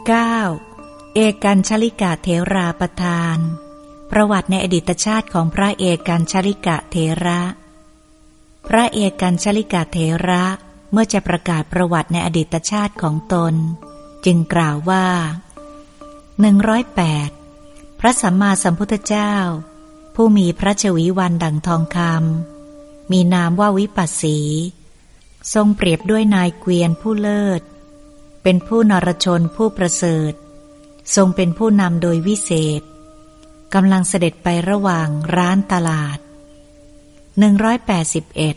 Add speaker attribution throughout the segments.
Speaker 1: 9. เอกันชลิกะเทราประทาน ประวัติในอดีตชาติของพระเอกันชลิกะเทระ พระเอกันชลิกะเทระเมื่อจะประกาศประวัติในอดีตชาติของตน จึงกล่าวว่า 108 พระสัมมาสัมพุทธเจ้า ผู้มีพระชวีวันดังทองคำมีนามว่าวิปัสสี ทรงเปรียบด้วยนายเกวียนผู้เลิศ เป็นผู้นรชนผู้ประเสริฐ ทรงเป็นผู้นำโดยวิเศษกำลังเสด็จไประหว่างร้านตลาด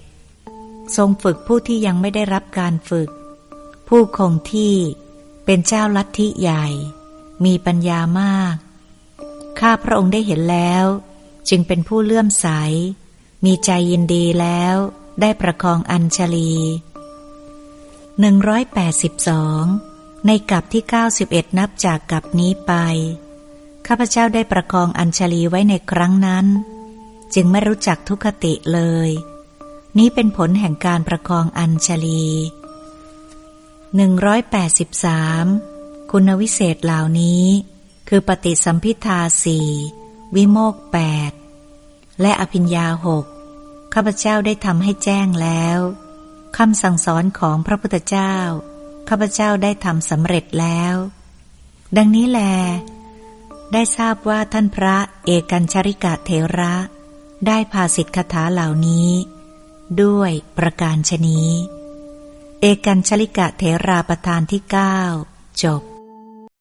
Speaker 1: 181 ทรงฝึกผู้ที่ยังไม่ได้รับการฝึก ผู้คงที่เป็นเจ้าลัทธิใหญ่ มีปัญญามาก ข้าพระองค์ได้เห็นแล้ว จึงเป็นผู้เลื่อมใส มีใจยินดีแล้ว ได้ประคองอัญชลี 182 ในกับที่ 91 นับจากกับนี้ไป ข้าพเจ้าได้ประคองอัญชลีไว้ในครั้งนั้น จึงไม่รู้จักทุกขติเลย นี้เป็นผลแห่งการประคองอัญชลี 183 คุณวิเศษเหล่านี้ คือปฏิสัมพิทาสี่วิโมกแปดและอภิญญาหกข้าพเจ้าได้ทำให้แจ้งแล้ว คำสั่งสอนของพระพุทธเจ้า ข้าพเจ้าได้ทำสำเร็จแล้ว ดังนี้แล ได้ทราบว่าท่านพระเอกันชริกะเทระ ได้ภาสิทธคาถาเหล่านี้ ด้วยประการชนี้ เอกันชริกะเทราประธานที่เก้าจบ